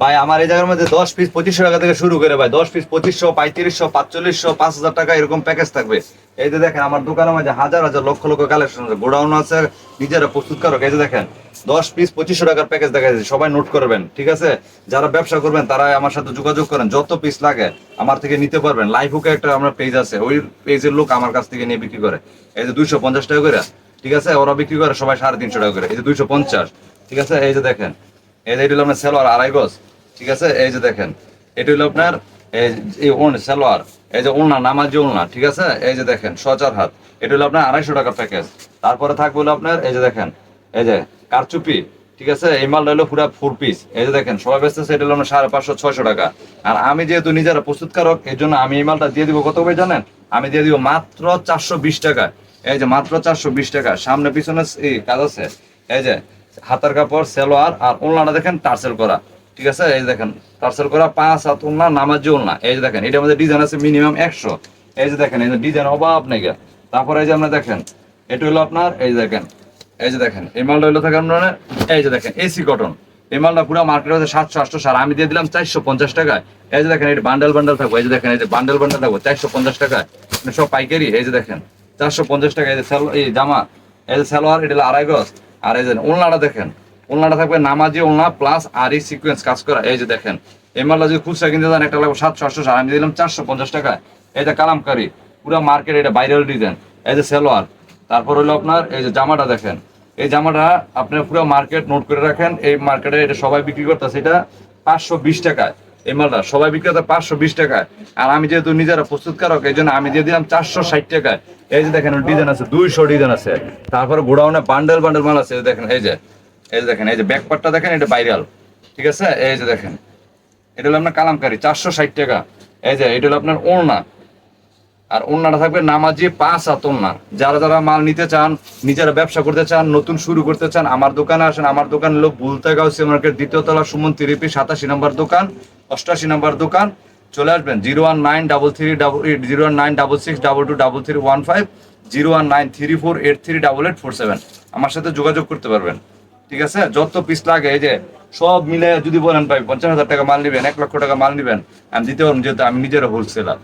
ভাই, আমার এই জায়গার মধ্যে দশ পিস পঁচিশশো টাকা থেকে শুরু করে ভাই, দশ পিস পঁচিশশো, পঁয়ত্রিশশো, পাঁচচল্লিশশো, পাঁচ হাজার টাকা এরকম প্যাকেজ থাকবে। এই যে দেখেন, আমার দোকানের মধ্যে হাজার হাজার লক্ষ লক্ষ কালেকশন আছে, গোডাউন আছে, নিজেরা প্রস্তুত করো এই যে দেখেন, দশ পিস পঁচিশশো টাকার প্যাকেজ দেখা যাচ্ছে, সবাই নোট করবেন, ঠিক আছে? যারা ব্যবসা করবেন তারা আমার সাথে যোগাযোগ করেন, যত পিস লাগে, আমার থেকে নিতে পারবেন। লাইভ হুকে একটা আমার পেজ আছে, ওই পেজের লোক আমার কাছ থেকে নিয়ে বিক্রি করে। এই যে দুইশো পঞ্চাশ টাকা করে, ঠিক আছে? ওরা বিক্রি করে, সবাই সাড়ে তিনশো টাকা করে, এই যে দুইশো পঞ্চাশ, ঠিক আছে? এই যে দেখেন এই যে এটা হলো আপনার সেলোয়ার আড়াই গজ ঠিক আছে এই যে দেখেন এটা হলো আপনার এই ওন সেলোয়ার এই যে ওলনা নামাজি ওলনা ঠিক আছে এই যে দেখেন সচার হাত এটা হলো আপনার আড়াইশো টাকা প্যাকেজ তারপরে থাকবে হলো আপনার এই যে দেখেন এই যে কারচুপি ঠিক আছে এই মালটা হলো পুরো ফোর পিস এই যে দেখেন সবাই বেচতেছে এটা হলো আপনার সাড়ে পাঁচশো ছয়শো টাকা আর আমি যেহেতু নিজেরা প্রস্তুতকারক এই জন্য আমি এই মালটা দিয়ে দিব কত করে জানেন আমি দিয়ে দিব মাত্র চারশো বিশ টাকা এই যে মাত্র চারশো বিশ টাকা সামনে পিছনে কাজ আছে এই যে হাতার কাপড় সেলোয়ার আর ওলনাটা দেখেন টার্সেল করা ঠিক আছে এই দেখেন টার্সেল করা পাঁচ হাত ওলনা নামাজি ওলনা এই যে দেখেন এটার মধ্যে ডিজাইন আছে মিনিমাম একশো এই যে দেখেন এই যে ডিজাইন অভাব নেই তারপরে এই যে আপনার দেখেন এটা হলো আপনার এই যে দেখেন এই যে দেখেন এই মালটা হলো থাকে আপনার এই যে দেখেন এসি কটন এই মালটা পুরো মার্কেট হচ্ছে সাতশো আটশো সার আমি দিয়ে দিলাম চারশো পঞ্চাশ টাকায় এই যে দেখেন এটা বান্ডেল বান্ডেল থাকব এই যে দেখেন এই যে বান্ডেল বান্ডেল থাকব চারশো পঞ্চাশ টাকায় মানে সব পাইকারি এই যে দেখেন চারশো পঞ্চাশ টাকা এই যে এই জামা এই যে সালোয়ার এটা হলো আড়াই গজ আর এই যে ওলনাটা দেখেন ওলনাটা থাকবে নামাজি ওলনা প্লাস আর এই সিকোয়েন্স কাজ করা। এই যে দেখেন মালটা যদি খুচরা কিনতে যান, একটা লাগবে সাতশো, আটশো আমি দিলাম চারশো পঞ্চাশ টাকায়। যে কালামকারি, পুরো মার্কেট এটা ভাইরাল ডিজাইন এই যে সেলোয়ার, তারপর হলো আপনার এই যে জামাটা দেখেন। এই জামাটা আপনার পুরো মার্কেট নোট করে রাখেন, এই মার্কেটে এটা সবাই বিক্রি করতেছে, এটা পাঁচশো বিশ টাকায়। এই মালটা, সবাই বিক্রি করতে পাঁচশো বিশ টাকায়। আর আমি যেহেতু নিজেরা প্রস্তুতকারক, এই জন্য আমি দিয়ে দিলাম চারশো ষাট টাকায়। এই যে দেখেন, ডিজাইন আছে, দুইশো ডিজাইন আছে। তারপরে গোডাউনে বান্ডেল বান্ডেল মাল আছে দেখেন, এই যে এই যে দেখেন, এই যে ব্যাকপার্টটা দেখেন, এটা ভাইরাল। ঠিক আছে? এই যে দেখেন, এটা হলো আপনার কালামকারি, চারশো ষাট টাকা। এই যে, এটা হলো আপনার ওড়না। আর ওনাটা থাকবে নামাজি পাঁচ হাত ওনা যারা যারা মাল নিতে চান, নিজেরা ব্যবসা করতে চান, নতুন শুরু করতে চান, আমার দোকানে আসেন, আমার দোকান হলো বুলতাগাঁও সি মার্কেট দ্বিতীয় তলা সুমন তিরিপি, সাতাশি নম্বর দোকান। অষ্টাশি নম্বর দোকান, চলে আসবেন zero one nine double three double eight, zero one nine double six double two double three one five, zero one nine three four eight three double eight four seven. আমার সাথে যোগাযোগ করতে পারবেন, ঠিক আছে? যত পিস লাগে, এই যে সব মিলে যদি বলেন ভাই, পঞ্চাশ হাজার টাকা মাল নেবেন, এক লক্ষ টাকা মাল নেবেন, আমি দিতে পারব, যেহেতু আমি নিজের হোলসেলার